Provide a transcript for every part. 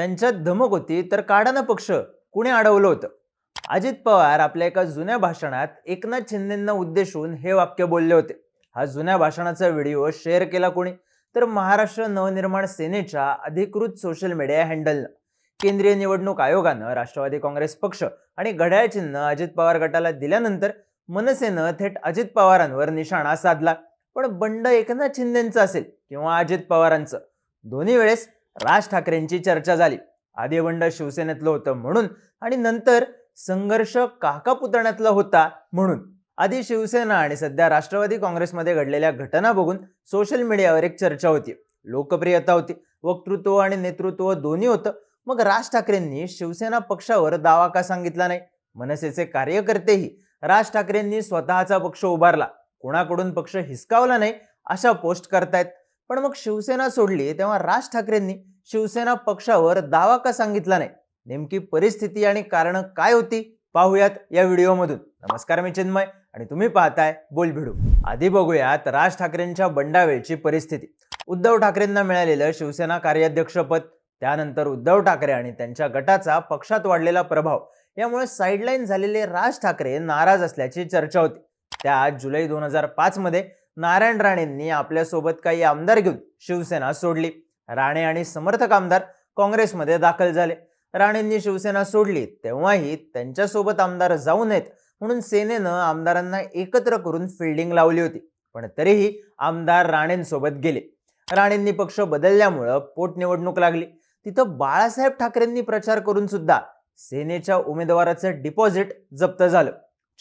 त्यांच्यात धमक होती तर काढाना पक्ष कुणी अडवलं होतं? अजित पवार आपल्या एका जुन्या भाषणात एकनाथ शिंदेंना उद्देशून हे वाक्य बोलले होते. हा जुन्या भाषणाचा व्हिडिओ शेअर केला कोणी? तर महाराष्ट्र नवनिर्माण सेनेच्या अधिकृत सोशल मीडिया हँडलनं. केंद्रीय निवडणूक आयोगानं राष्ट्रवादी काँग्रेस पक्ष आणि घड्याळ चिन्ह अजित पवार गटाला दिल्यानंतर मनसेनं थेट अजित पवारांवर निशाणा साधला. पण बंड एकनाथ शिंदेचं असेल किंवा अजित पवारांचं? दोन्ही वेळेस राज ठाकरेंची चर्चा झाली. आधी शिवसेनेतलं होतं म्हणून आणि नंतर संघर्ष काका पुतण्यातला होता म्हणून. आधी शिवसेना आणि सध्या राष्ट्रवादी काँग्रेसमध्ये घडलेल्या घटना बघून सोशल मीडियावर एक चर्चा होती. लोकप्रियता होती. वक्तृत्व आणि नेतृत्व दोन्ही होतं. मग राज ठाकरेंनी शिवसेना पक्षावर दावा का सांगितला नाही? मनसेचे कार्यकर्तेही राज ठाकरेंनी स्वतःचा पक्ष उभारला. कोणाकडून पक्ष हिसकावला नाही अशा पोस्ट करतायत. पण मग शिवसेना सोडली तेव्हा राज ठाकरेंनी शिवसेना पक्षावर दावा का सांगितला नाही? नेमकी परिस्थिती आणि कारणं काय होती? पाहूयात या व्हिडिओमधून. नमस्कार मी चिन्मय आणि तुम्ही पाहताय बोल भिडू आधी बघूयात राज ठाकरेंच्या बंडावेळची परिस्थिती. उद्धव ठाकरेंना मिळालेलं शिवसेना कार्याध्यक्षपद त्यानंतर उद्धव ठाकरे आणि त्यांच्या गटाचा पक्षात वाढलेला प्रभाव यामुळे साईडलाईन झालेले राज ठाकरे नाराज असल्याची चर्चा होती. त्यात जुलै दोन हजार पाच मध्ये नारायण राणेंनी आपल्यासोबत काही आमदार घेऊन शिवसेना सोडली. राणे आणि समर्थक आमदार काँग्रेसमध्ये दाखल झाले. राणेंनी शिवसेना सोडली तेव्हाही त्यांच्यासोबत आमदार जाऊ नयेत म्हणून सेनेनं आमदारांना एकत्र करून फिल्डिंग लावली होती. पण तरीही आमदार राणेंसोबत गेले. राणेंनी पक्ष बदलल्यामुळं पोटनिवडणूक लागली. तिथं बाळासाहेब ठाकरेंनी प्रचार करून सुद्धा सेनेच्या उमेदवाराचं डिपॉझिट जप्त झालं.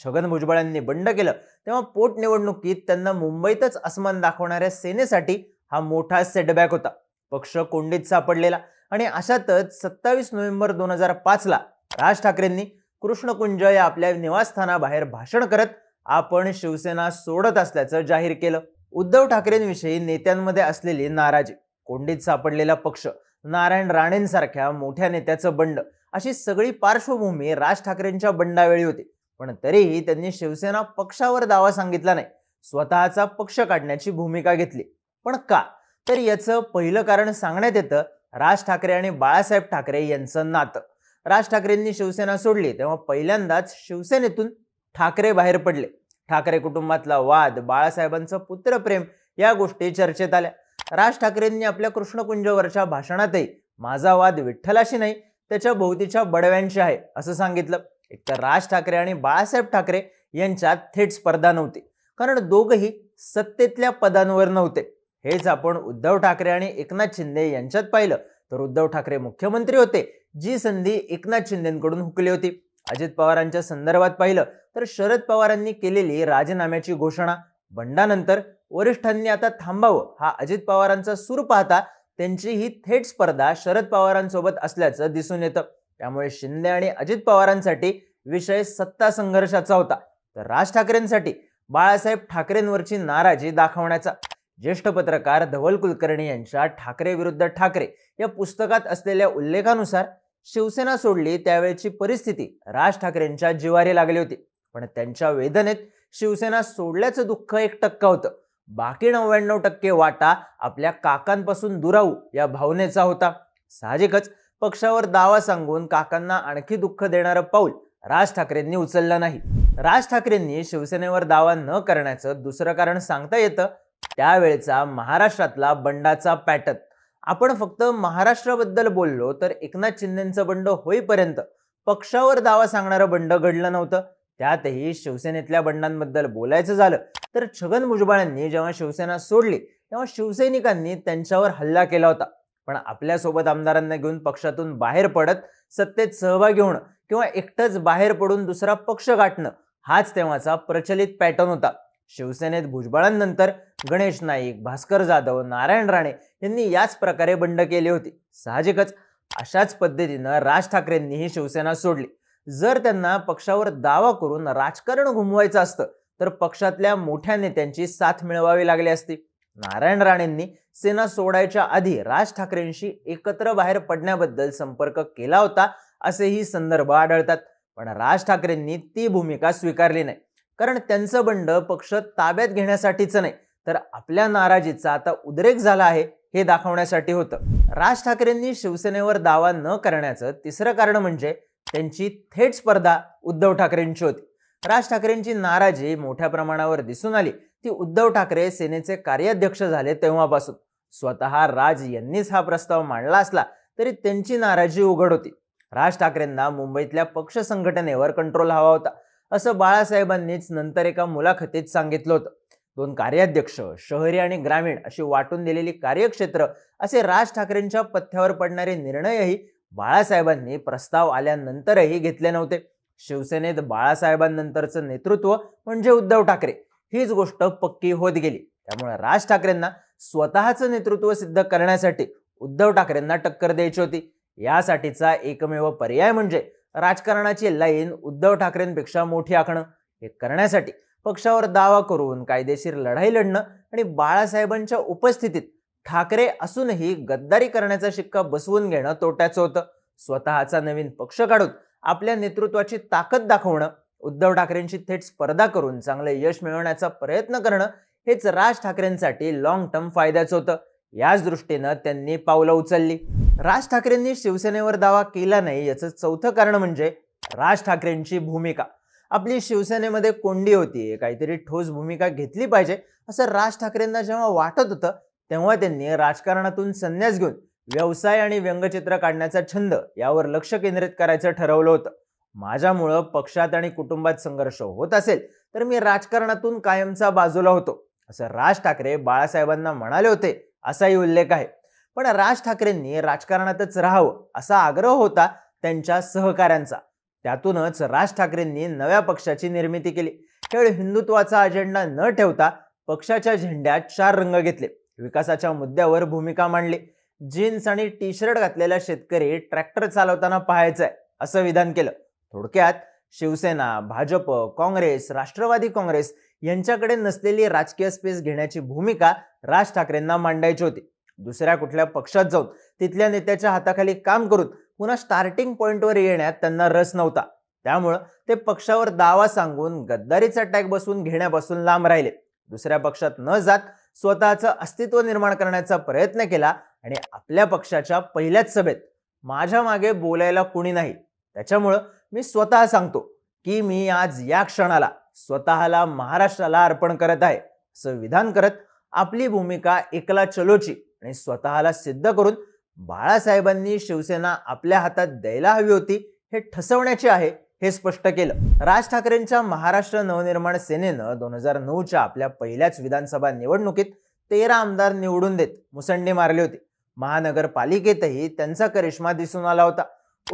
छगन भुजबळांनी बंड केलं. तेव्हा पोटनिवडणुकीत त्यांना मुंबईतच अस्मान दाखवणाऱ्या सेनेसाठी हा मोठा सेटबॅक होता. पक्ष कोंडीत सापडलेला आणि अशातच सत्तावीस नोव्हेंबर दोन हजार पाचला राज ठाकरेंनी कृष्णकुंज या आपल्या निवासस्थानाबाहेर भाषण करत आपण शिवसेना सोडत असल्याचं जाहीर केलं. उद्धव ठाकरेंविषयी नेत्यांमध्ये असलेली नाराजी कोंडीत सापडलेला पक्ष नारायण राणेंसारख्या मोठ्या नेत्याचं बंड अशी सगळी पार्श्वभूमी राज ठाकरेंच्या बंडावेळी होती. पण तरीही त्यांनी शिवसेना पक्षावर दावा सांगितला नाही. स्वतःचा पक्ष काढण्याची भूमिका घेतली. पण का? तर याचं पहिलं कारण सांगण्यात येतं राज ठाकरे आणि बाळासाहेब ठाकरे यांचं नातं. राज ठाकरेंनी शिवसेना सोडली तेव्हा पहिल्यांदाच शिवसेनेतून ठाकरे बाहेर पडले. ठाकरे कुटुंबातला वाद बाळासाहेबांचं पुत्रप्रेम या गोष्टी चर्चेत आल्या. राज ठाकरेंनी आपल्या कृष्णकुंजवरच्या भाषणातही माझा वाद विठ्ठलाशी नाही त्याच्या भोवतीच्या बडव्यांशी आहे असं सांगितलं. एकतर राज ठाकरे आणि बाळासाहेब ठाकरे यांच्यात थेट स्पर्धा नव्हती. कारण दोघंही सत्तेतल्या पदांवर नव्हते. हेच आपण उद्धव ठाकरे आणि एकनाथ शिंदे यांच्यात पाहिलं. तर उद्धव ठाकरे मुख्यमंत्री होते जी संधी एकनाथ शिंदेकडून हुकली होती. अजित पवारांच्या संदर्भात पाहिलं तर शरद पवारांनी केलेली राजीनाम्याची घोषणा बंडानंतर वरिष्ठांनी आता थांबावं हा अजित पवारांचा सूर पाहता त्यांची ही थेट स्पर्धा शरद पवारांसोबत असल्याचं दिसून येतं. त्यामुळे शिंदे आणि अजित पवारांसाठी विषय सत्ता संघर्षाचा होता. तर राज ठाकरेंसाठी बाळासाहेब ठाकरेंवरची नाराजी दाखवण्याचा ज्येष्ठ पत्रकार धवल कुलकर्णी यांच्या ठाकरे विरुद्ध ठाकरे या पुस्तकात असलेल्या उल्लेखानुसार शिवसेना सोडली त्यावेळची परिस्थिती राज ठाकरेंच्या जिवारी लागली होती. पण त्यांच्या वेदनेत शिवसेना सोडल्याचं दुःख एक टक्का होतं. बाकी नव्याण्णव टक्के वाटा आपल्या काकांपासून दुरावू या भावनेचा होता. साहजिकच पक्षावर दावा सांगून काकांना आणखी दुःख देणारं पाऊल राज ठाकरेंनी उचललं नाही. राज ठाकरेंनी शिवसेनेवर दावा न करण्याचं दुसरं कारण सांगता येतं त्यावेळेचा महाराष्ट्रातला बंडाचा पॅटर्न. आपण फक्त महाराष्ट्राबद्दल बोललो तर एकनाथ शिंदेचं बंड होईपर्यंत पक्षावर दावा सांगणारं बंड घडलं नव्हतं. त्यातही शिवसेनेतल्या बंडांबद्दल बोलायचं झालं तर छगन भुजबळांनी जेव्हा शिवसेना सोडली तेव्हा शिवसैनिकांनी त्यांच्यावर हल्ला केला होता. पण आपल्यासोबत आमदारांना घेऊन पक्षातून बाहेर पडत सत्तेत सहभागी होणं किंवा एकटंच बाहेर पडून दुसरा पक्ष गाठणं हाच तेव्हाचा प्रचलित पॅटर्न होता. शिवसेनेत भुजबळांनंतर गणेश नाईक भास्कर जाधव नारायण राणे यांनी याच प्रकारे बंड केली होती. साहजिकच अशाच पद्धतीनं राज ठाकरेंनीही शिवसेना सोडली. जर त्यांना पक्षावर दावा करून राजकारण घुमवायचं असतं तर पक्षातल्या मोठ्या नेत्यांची साथ मिळवावी लागली असती. नारायण राणेंनी सेना सोडायच्या आधी राज ठाकरेंशी एकत्र बाहेर पडण्याबद्दल संपर्क केला होता असेही संदर्भ आढळतात. पण राज ठाकरेंनी ती भूमिका स्वीकारली नाही. कारण त्यांचं बंड पक्ष ताब्यात घेण्यासाठीचं नाही. तर आपल्या नाराजीचा आता उद्रेक झाला आहे हे दाखवण्यासाठी होतं. राज ठाकरेंनी शिवसेनेवर दावा न करण्याचं तिसरं कारण म्हणजे त्यांची थेट स्पर्धा उद्धव ठाकरेंची होती. राज ठाकरेंची नाराजी मोठ्या प्रमाणावर दिसून आली. ती उद्धव ठाकरे सेनेचे कार्याध्यक्ष झाले तेव्हापासून. स्वतः राज यांनीच हा प्रस्ताव मांडला असला तरी त्यांची नाराजी उघड होती. राज ठाकरेंना मुंबईतल्या पक्ष संघटनेवर कंट्रोल हवा होता असं बाळासाहेबांनीच नंतर एका मुलाखतीत सांगितलं होतं. दोन कार्याध्यक्ष शहरी आणि ग्रामीण अशी वाटून दिलेली कार्यक्षेत्र असे राज ठाकरेंच्या पथ्यावर पडणारे निर्णयही बाळासाहेबांनी प्रस्ताव आल्यानंतरही घेतले नव्हते. शिवसेनेत बाळासाहेबांनंतरचं नेतृत्व म्हणजे उद्धव ठाकरे. हीच गोष्ट पक्की होत गेली. त्यामुळे राज ठाकरेंना स्वतःचं नेतृत्व सिद्ध करण्यासाठी उद्धव ठाकरेंना टक्कर द्यायची होती. यासाठीचा एकमेव पर्याय म्हणजे राजकारणाची लाईन उद्धव ठाकरेंपेक्षा मोठी आखणं. हे करण्यासाठी पक्षावर दावा करून कायदेशीर लढाई लढणं आणि बाळासाहेबांच्या उपस्थितीत ठाकरे असूनही गद्दारी करण्याचा शिक्का बसवून घेणं तोट्याचं होतं. स्वतःचा नवीन पक्ष काढून आपल्या नेतृत्वाची ताकद दाखवणं उद्धव ठाकरेंची थेट स्पर्धा करून चांगले यश मिळवण्याचा प्रयत्न करणं हेच राज ठाकरेंसाठी लॉंग टर्म फायद्याचं होतं. याच दृष्टीनं त्यांनी पावलं उचलली. राज ठाकरेंनी शिवसेनेवर दावा केला नाही याचं चौथं कारण म्हणजे राज ठाकरेंची भूमिका. आपली शिवसेनेमध्ये कोंडी होती काहीतरी ठोस भूमिका घेतली पाहिजे असं राज ठाकरेंना जेव्हा वाटत होतं तेव्हा त्यांनी राजकारणातून संन्यास घेऊन व्यवसाय आणि व्यंगचित्र काढण्याचा छंद यावर लक्ष केंद्रित करायचं ठरवलं होतं. माझ्यामुळं पक्षात आणि कुटुंबात संघर्ष होत असेल तर मी राजकारणातून कायमचा बाजूला होतो असं राज ठाकरे बाळासाहेबांना म्हणाले होते असाही उल्लेख आहे. पण राज ठाकरेंनी राजकारणातच राहावं असा आग्रह होता त्यांच्या सहकाऱ्यांचा. त्यातूनच राज ठाकरेंनी नव्या पक्षाची निर्मिती केली. केवळ हिंदुत्वाचा अजेंडा न ठेवता पक्षाच्या झेंड्यात चार रंग घेतले. विकासाच्या मुद्द्यावर भूमिका मांडली. जीन्स आणि टी शर्ट घातलेला शेतकरी ट्रॅक्टर चालवताना पाहायचाय असं विधान केलं. थोडक्यात शिवसेना भाजप काँग्रेस राष्ट्रवादी काँग्रेस यांच्याकडे नसलेली राजकीय स्पेस घेण्याची भूमिका राज ठाकरेंना मांडायची होती. दुसऱ्या कुठल्या पक्षात जाऊन तिथल्या नेत्याच्या हाताखाली काम करून पुन्हा स्टार्टिंग पॉईंटवर येण्यात त्यांना रस नव्हता. त्यामुळं ते पक्षावर दावा सांगून गद्दारीचा टॅग बसवून घेण्यापासून लांब राहिले. दुसऱ्या पक्षात न जात स्वतःचं अस्तित्व निर्माण करण्याचा प्रयत्न केला आणि आपल्या पक्षाच्या पहिल्याच सभेत माझ्या मागे बोलायला कुणी नाही. त्याच्यामुळं मी स्वतः सांगतो की मी आज या क्षणाला स्वतःला महाराष्ट्राला अर्पण करत आहे असं विधान करत आपली भूमिका एकला चलोची आणि स्वतःला सिद्ध करून बाळासाहेबांनी शिवसेना आपल्या हातात द्यायला हवी होती हे ठसवण्याचे आहे हे स्पष्ट केलं. राज ठाकरेंच्या महाराष्ट्र नवनिर्माण सेनेनं दोन हजार नऊच्या आपल्या पहिल्याच विधानसभा निवडणुकीत तेरा आमदार निवडून देत मुसंडी मारली होती. महानगरपालिकेतही त्यांचा करिश्मा दिसून आला होता.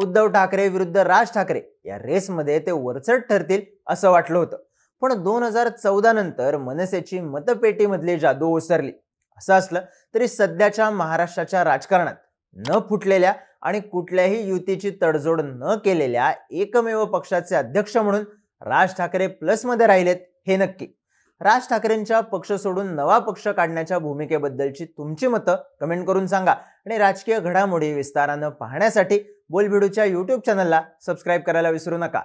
उद्धव ठाकरे विरुद्ध राज ठाकरे या रेसमध्ये ते वरचढ ठरतील असं वाटलं होतं. पण दोन हजार चौदा नंतर मनसेची मतपेटीमधली जादू ओसरली. असं असलं तरी सध्याच्या महाराष्ट्राच्या राजकारणात न फुटलेल्या आणि कुठल्याही युतीची तडजोड न केलेल्या एकमेव पक्षाचे अध्यक्ष म्हणून राज ठाकरे प्लसमध्ये राहिलेत हे नक्की. राज ठाकरेंच्या पक्ष सोडून नवा पक्ष काढण्याच्या भूमिकेबद्दलची तुमची मतं कमेंट करून सांगा आणि राजकीय घडामोडी विस्तारानं पाहण्यासाठी बोलबिडूच्या यूट्यूब चॅनलला सबस्क्राईब करायला विसरू नका.